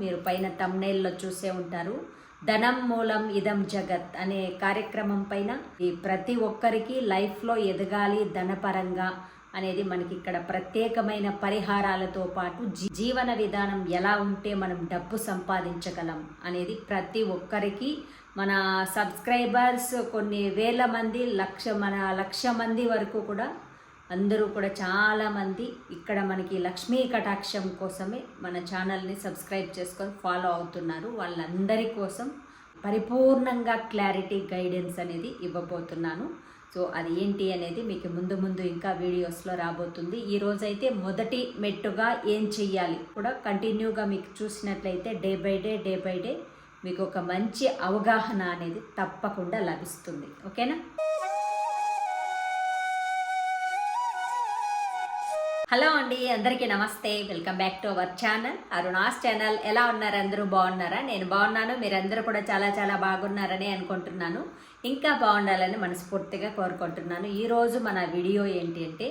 మీరు పైన తమ్నేల్లో చూసే ఉంటారు. ధనం మూలం ఇదం జగత్ అనే కార్యక్రమం పైన ఈ ప్రతి ఒక్కరికి లైఫ్లో ఎదగాలి ధనపరంగా అనేది మనకి ఇక్కడ ప్రత్యేకమైన పరిహారాలతో పాటు జీవన విధానం ఎలా ఉంటే మనం డబ్బు సంపాదించగలం అనేది ప్రతి ఒక్కరికి మన సబ్స్క్రైబర్స్ కొన్ని వేల మంది లక్ష మన లక్ష మంది వరకు కూడా అందరూ కూడా చాలామంది ఇక్కడ మనకి లక్ష్మీ కటాక్షం కోసమే మన ఛానల్ని సబ్స్క్రైబ్ చేసుకొని ఫాలో అవుతున్నారు. వాళ్ళందరి కోసం పరిపూర్ణంగా క్లారిటీ గైడెన్స్ అనేది ఇవ్వబోతున్నాను. సో అది ఏంటి అనేది మీకు ముందు ముందు ఇంకా వీడియోస్లో రాబోతుంది. ఈ రోజైతే మొదటి మెట్టుగా ఏం చెయ్యాలి కూడా కంటిన్యూగా మీకు చూసినట్లయితే day by day day by day మీకు ఒక మంచి అవగాహన అనేది తప్పకుండా లభిస్తుంది. ఓకేనా హలో అండి అందరికీ నమస్తే. Welcome back to our channel. Aruna's channel. ఎలా ఉన్నారు? అందరూ బాగున్నారా? నేను బాగున్నాను. మీరందరూ కూడా చాలా చాలా బాగున్నారని అనుకుంటున్నాను. ఇంకా బాగుండాలని మనస్ఫూర్తిగా కోరుకుంటున్నాను. ఈరోజు మన వీడియో ఏంటి అంటే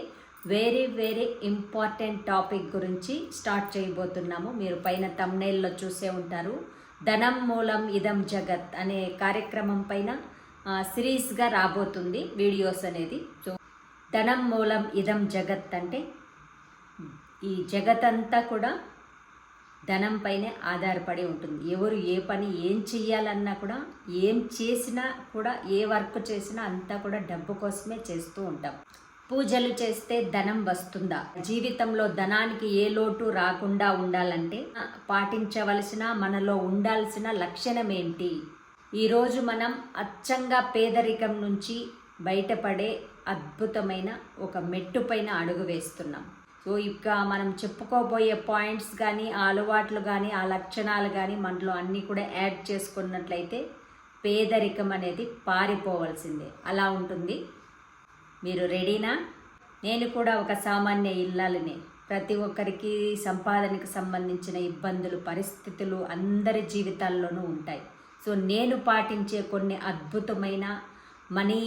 వెరీ వెరీ ఇంపార్టెంట్ టాపిక్ గురించి స్టార్ట్ చేయబోతున్నాము. మీరు పైన తమ్నేల్లో చూసే ఉంటారు. ధనం మూలం ఇదం జగత్ అనే కార్యక్రమం పైన సిరీస్గా రాబోతుంది. వీడియోస్ అనేది. సో ధనం మూలం ఇదం జగత్ అంటే ఈ జగతంతా కూడా ధనంపైనే ఆధారపడి ఉంటుంది. ఎవరు ఏ పని ఏం చెయ్యాలన్నా కూడా ఏం చేసినా కూడా ఏ వర్క్ చేసినా అంతా కూడా డబ్బు కోసమే చేస్తూ ఉంటాం. పూజలు చేస్తే ధనం వస్తుందా? జీవితంలో ధనానికి ఏ లోటు రాకుండా ఉండాలంటే పాటించవలసిన మనలో ఉండాల్సిన లక్షణం ఏంటి? ఈరోజు మనం అచ్చంగా పేదరికం నుంచి బయటపడే అద్భుతమైన ఒక మెట్టుపైన అడుగు వేస్తున్నాం. సో ఇక మనం చెప్పుకోబోయే పాయింట్స్ కానీ ఆ అలవాట్లు కానీ ఆ లక్షణాలు కానీ మనలో అన్నీ కూడా యాడ్ చేసుకున్నట్లయితే పేదరికం అనేది పారిపోవలసిందే. అలా ఉంటుంది. మీరు రెడీనా? నేను కూడా ఒక సామాన్య ఇల్లాలనే. ప్రతి ఒక్కరికి సంపాదనకు సంబంధించిన ఇబ్బందులు పరిస్థితులు అందరి జీవితాల్లోనూ ఉంటాయి. సో నేను పాటించే కొన్ని అద్భుతమైన మనీ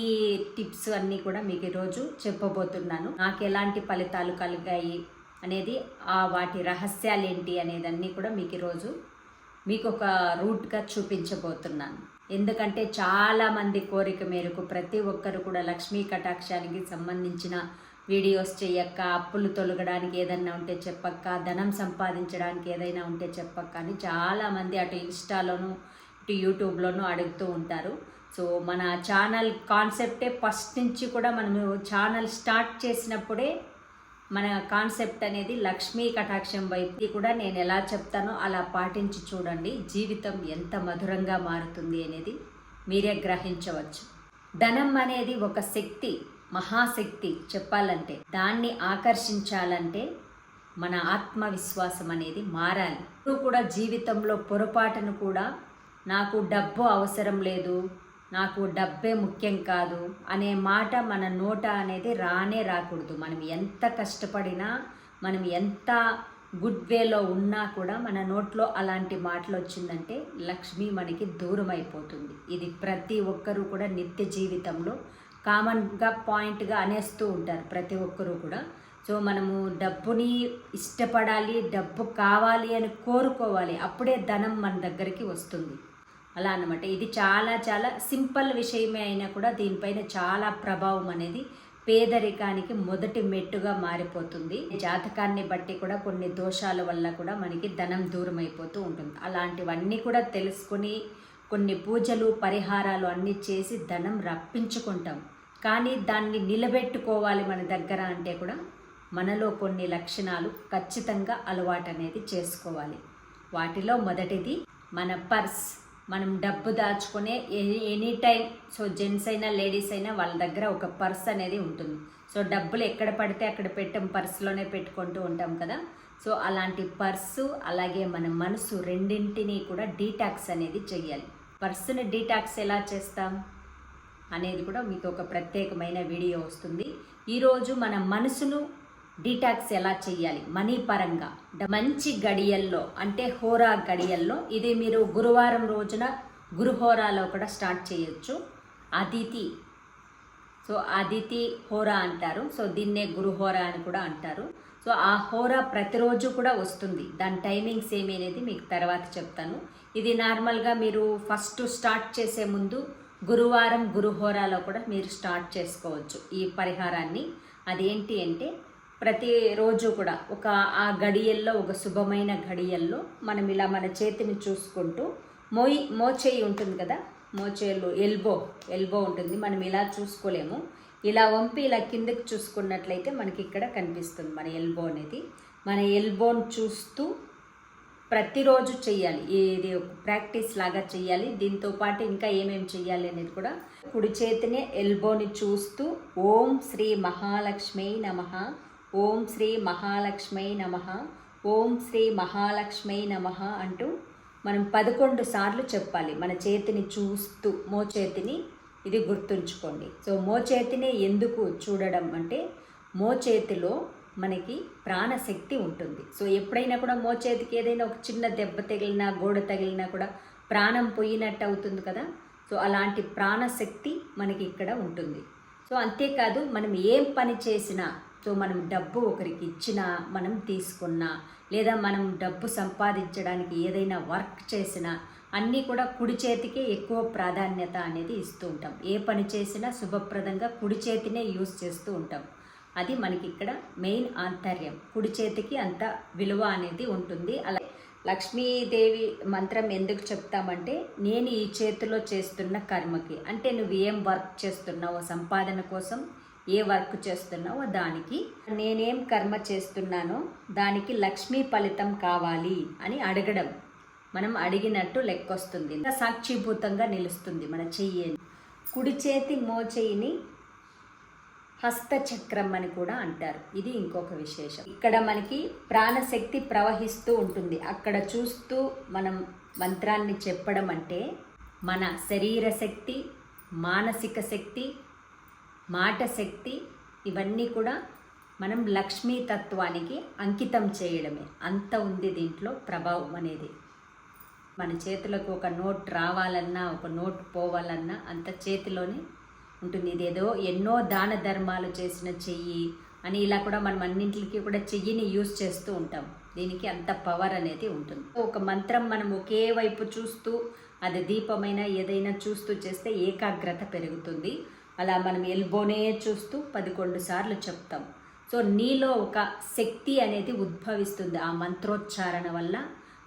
టిప్స్ అన్నీ కూడా మీకు ఈరోజు చెప్పబోతున్నాను. నాకు ఎలాంటి ఫలితాలు కలిగాయి అనేది ఆ వాటి రహస్యాలు ఏంటి అనేది అన్నీ కూడా మీకు ఈరోజు మీకు ఒక రూట్గా చూపించబోతున్నాను. ఎందుకంటే చాలామంది కోరిక మేరకు ప్రతి ఒక్కరు కూడా లక్ష్మీ కటాక్షానికి సంబంధించిన వీడియోస్ చేయక్క అప్పులు తొలగడానికి ఏదైనా ఉంటే చెప్పక్క ధనం సంపాదించడానికి ఏదైనా ఉంటే చెప్పక్క అని చాలామంది అటు ఇన్స్టాలోను ఇటు యూట్యూబ్లోనూ అడుగుతూ ఉంటారు. సో మన ఛానల్ కాన్సెప్టే ఫస్ట్ నుంచి కూడా మనము ఛానల్ స్టార్ట్ చేసినప్పుడే మన కాన్సెప్ట్ అనేది లక్ష్మీ కటాక్షం వైపు కూడా నేను ఎలా చెప్తానో అలా పాటించి చూడండి. జీవితం ఎంత మధురంగా మారుతుంది అనేది మీరే గ్రహించవచ్చు. ధనం అనేది ఒక శక్తి మహాశక్తి చెప్పాలంటే. దాన్ని ఆకర్షించాలంటే మన ఆత్మవిశ్వాసం అనేది మారాలి. ఇప్పుడు కూడా జీవితంలో పొరపాటును కూడా నాకు డబ్బు అవసరం లేదు నాకు డబ్బే ముఖ్యం కాదు అనే మాట మన నోట అనేది రానే రాకూడదు. మనం ఎంత కష్టపడినా మనం ఎంత గుడ్ వేలో ఉన్నా కూడా మన నోట్లో అలాంటి మాటలు వచ్చిందంటే లక్ష్మి మనకి దూరం అయిపోతుంది. ఇది ప్రతి ఒక్కరూ కూడా నిత్య జీవితంలో కామన్గా పాయింట్గా అనేస్తూ ఉంటారు ప్రతి ఒక్కరూ కూడా. సో మనము డబ్బుని ఇష్టపడాలి డబ్బు కావాలి అని కోరుకోవాలి. అప్పుడే ధనం మన దగ్గరికి వస్తుంది. అలా అనమాట ఇది చాలా చాలా సింపుల్ విషయమే అయినా కూడా దీనిపైన చాలా ప్రభావం అనేది పేదరికానికి మొదటి మెట్టుగా మారిపోతుంది. జాతకాన్ని బట్టి కూడా కొన్ని దోషాల వల్ల కూడా మనకి ధనం దూరం అయిపోతూ ఉంటుంది. అలాంటివన్నీ కూడా తెలుసుకొని కొన్ని పూజలు పరిహారాలు అన్నీ చేసి ధనం రప్పించుకుంటాం. కానీ దాన్ని నిలబెట్టుకోవాలి మన దగ్గర అంటే కూడా మనలో కొన్ని లక్షణాలు ఖచ్చితంగా అలవాటు అనేది చేసుకోవాలి. వాటిలో మొదటిది మన పర్స్. మనం డబ్బు దాచుకునే any- any time. So gents అయినా లేడీస్ అయినా వాళ్ళ దగ్గర ఒక పర్స్ అనేది ఉంటుంది. సో డబ్బులు ఎక్కడ పడితే అక్కడ పెట్టం పర్సులోనే పెట్టుకుంటూ ఉంటాం కదా. సో అలాంటి పర్సు అలాగే మన మనసు రెండింటినీ కూడా డీటాక్స్ అనేది చెయ్యాలి. పర్సుని డీటాక్స్ ఎలా చేస్తాం అనేది కూడా మీకు ఒక ప్రత్యేకమైన వీడియో వస్తుంది. ఈరోజు మన మనసును డీటాక్స్ ఎలా చేయాలి? మనీ పరంగా. మంచి గడియల్లో అంటే హోరా గడియల్లో ఇది మీరు గురువారం రోజున గురుహోరాలో కూడా స్టార్ట్ చేయొచ్చు. అదితి. సో అదితి హోరా అంటారు. సో దీన్నే గురుహోరా అని కూడా అంటారు. సో ఆ హోరా ప్రతిరోజు కూడా వస్తుంది. దాని టైమింగ్స్ ఏమి అనేది మీకు తర్వాత చెప్తాను. ఇది నార్మల్గా మీరు ఫస్ట్ స్టార్ట్ చేసే ముందు గురువారం గురుహోరాలో కూడా మీరు స్టార్ట్ చేసుకోవచ్చు ఈ పరిహారాన్ని. అదేంటి అంటే ప్రతిరోజు కూడా ఒక ఆ గడియల్లో ఒక శుభమైన గడియల్లో మనం ఇలా మన చేతిని చూసుకుంటూ మోయి మోచేయి ఉంటుంది కదా మోచేలు ఎల్బో ఎల్బో ఉంటుంది మనం ఇలా చూసుకోలేము. ఇలా వంపి ఇలా కిందకి చూసుకున్నట్లయితే మనకి ఇక్కడ కనిపిస్తుంది మన ఎల్బో అనేది. మన ఎల్బోని చూస్తూ ప్రతిరోజు చేయాలి ఇది ప్రాక్టీస్ లాగా చేయాలి దీంతో పాటు ఇంకా ఏమేమి చేయాలి అనేది కూడా కుడి చేతినే ఎల్బోని చూస్తూ ఓం శ్రీ మహాలక్ష్మి నమ ఓం శ్రీ మహాలక్ష్మి నమ. ఓం శ్రీ మహాలక్ష్మి నమ అంటూ మనం పదకొండు సార్లు చెప్పాలి. మన చేతిని చూస్తూ మోచేతిని ఇది గుర్తుంచుకోండి. సో మోచేతిని ఎందుకు చూడడం అంటే మోచేతిలో మనకి ప్రాణశక్తి ఉంటుంది. సో ఎప్పుడైనా కూడా మోచేతికి ఏదైనా ఒక చిన్న దెబ్బ తగిలినా గోడ తగిలినా కూడా ప్రాణం పోయినట్టు అవుతుంది కదా? సో అలాంటి ప్రాణశక్తి మనకి ఇక్కడ ఉంటుంది. సో అంతేకాదు మనం ఏం పని చేసినా సో మనం డబ్బు ఒకరికి ఇచ్చినా మనం తీసుకున్నా లేదా మనం డబ్బు సంపాదించడానికి ఏదైనా వర్క్ చేసినా అన్నీ కూడా కుడి చేతికే ఎక్కువ ప్రాధాన్యత అనేది ఇస్తూ ఉంటాం. ఏ పని చేసినా శుభప్రదంగా కుడి చేతినే యూజ్ చేస్తూ ఉంటాం. అది మనకి ఇక్కడ మెయిన్ ఆంతర్యం. కుడి చేతికి అంత విలువ అనేది ఉంటుంది. అలా లక్ష్మీదేవి మంత్రం ఎందుకు చెప్తామంటే నేను ఈ చేతిలో చేస్తున్న కర్మకి. అంటే నువ్వు ఏం వర్క్ చేస్తున్నావో సంపాదన కోసం ఏ వర్క్ చేస్తున్నావో దానికి. నేనేం కర్మ చేస్తున్నానో దానికి లక్ష్మీ ఫలితం కావాలి అని అడగడం. మనం అడిగినట్టు లెక్కొస్తుంది. సాక్షిభూతంగా నిలుస్తుంది మన చెయ్యి. కుడి చేతి మోచేయిని హస్తచక్రం అని కూడా అంటారు. ఇది ఇంకొక విశేషం. ఇక్కడ మనకి ప్రాణశక్తి ప్రవహిస్తూ ఉంటుంది. అక్కడ చూస్తూ మనం మంత్రాన్ని చెప్పడం అంటే మన శరీర శక్తి మానసిక శక్తి మాట శక్తి ఇవన్నీ కూడా మనం లక్ష్మీ తత్వానికి అంకితం చేయడమే. అంత ఉంది దీంట్లో ప్రభావం అనేది. మన చేతులకు ఒక నోట్ రావాలన్నా ఒక నోట్ పోవాలన్నా అంత చేతిలోనే ఉంటుంది. ఇదేదో ఎన్నో దాన ధర్మాలు చేసిన చెయ్యి అని ఇలా కూడా మనం అన్నింటికి కూడా చెయ్యిని యూజ్ చేస్తూ ఉంటాం. దీనికి అంత పవర్ అనేది ఉంటుంది. ఒక మంత్రం మనం ఒకే వైపు చూస్తూ అది దీపమైన ఏదైనా చూస్తూ చేస్తే ఏకాగ్రత పెరుగుతుంది. అలా మనం ఎల్బోనే చూస్తూ పదకొండు సార్లు చెప్తాం. సో నీలో ఒక శక్తి అనేది ఉద్భవిస్తుంది ఆ మంత్రోచ్చారణ వల్ల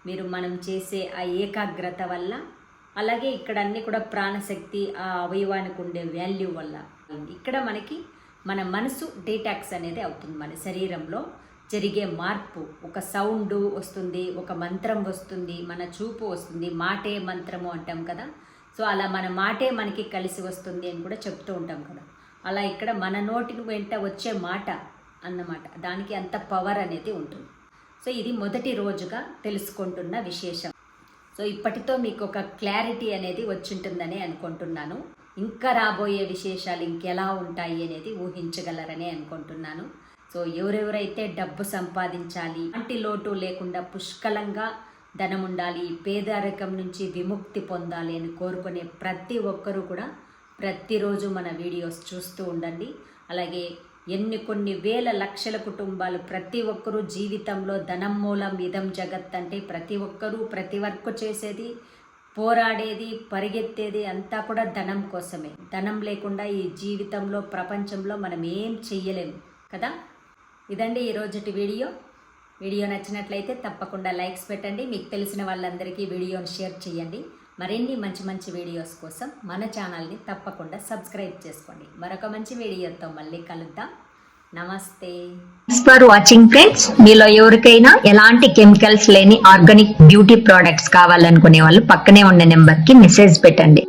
మీరు మనం చేసే ఆ ఏకాగ్రత వల్ల అలాగే ఇక్కడ అన్ని కూడా ప్రాణశక్తి ఆ అవయవానికి ఉండే వాల్యూ వల్ల. ఇక్కడ మనకి మన మనసు డీటాక్స్ అనేది అవుతుంది. మన శరీరంలో జరిగే మార్పు ఒక సౌండ్ వస్తుంది ఒక మంత్రం వస్తుంది మన చూపు వస్తుంది. మాటే మంత్రము అంటాం కదా సో అలా మన మాటే మనకి కలిసి వస్తుంది అని కూడా చెప్తూ ఉంటాం కదా. అలా ఇక్కడ మన నోటి వెంట వచ్చే మాట అన్నమాట. దానికి అంత పవర్ అనేది ఉంటుంది. సో ఇది మొదటి రోజుగా తెలుసుకుంటున్న విశేషం. సో ఇప్పటితో మీకు ఒక క్లారిటీ అనేది వచ్చింటుందని అనుకుంటున్నాను. ఇంకా రాబోయే విశేషాలు ఇంకెలా ఉంటాయి అనేది ఊహించగలరని అనుకుంటున్నాను. సో ఎవరెవరైతే డబ్బు సంపాదించాలి అంటి లోటు లేకుండా పుష్కలంగా ధనం ఉండాలి పేదరికం నుంచి విముక్తి పొందాలి అని కోరుకునే ప్రతి ఒక్కరూ కూడా ప్రతిరోజు మన వీడియోస్ చూస్తూ ఉండండి. అలాగే ఎన్ని కొన్ని వేల లక్షల కుటుంబాలు ప్రతి ఒక్కరూ జీవితంలో ధనం మూలం ఇదం జగత్ అంటే ప్రతి ఒక్కరూ ప్రతి వర్క్ చేసేది పోరాడేది పరిగెత్తేది అంతా కూడా ధనం కోసమే. ధనం లేకుండా ఈ జీవితంలో ప్రపంచంలో మనం ఏం చెయ్యలేము కదా? ఇదండి ఈరోజటి వీడియో. వీడియో నచ్చినట్లయితే తప్పకుండా లైక్స్ పెట్టండి. మీకు తెలిసిన వాళ్ళందరికీ వీడియోని షేర్ చేయండి. మరిన్ని మంచి మంచి వీడియోస్ కోసం మన ఛానల్ని తప్పకుండా సబ్స్క్రైబ్ చేసుకోండి. మరొక మంచి వీడియోతో మళ్ళీ కలుద్దాం. నమస్తే. ఫర్ వాచింగ్ ఫ్రెండ్స్ మీలో ఎవరికైనా ఎలాంటి కెమికల్స్ లేని ఆర్గానిక్ బ్యూటీ ప్రోడక్ట్స్ కావాలనుకునే వాళ్ళు పక్కనే ఉన్న నెంబర్కి మెసేజ్ పెట్టండి.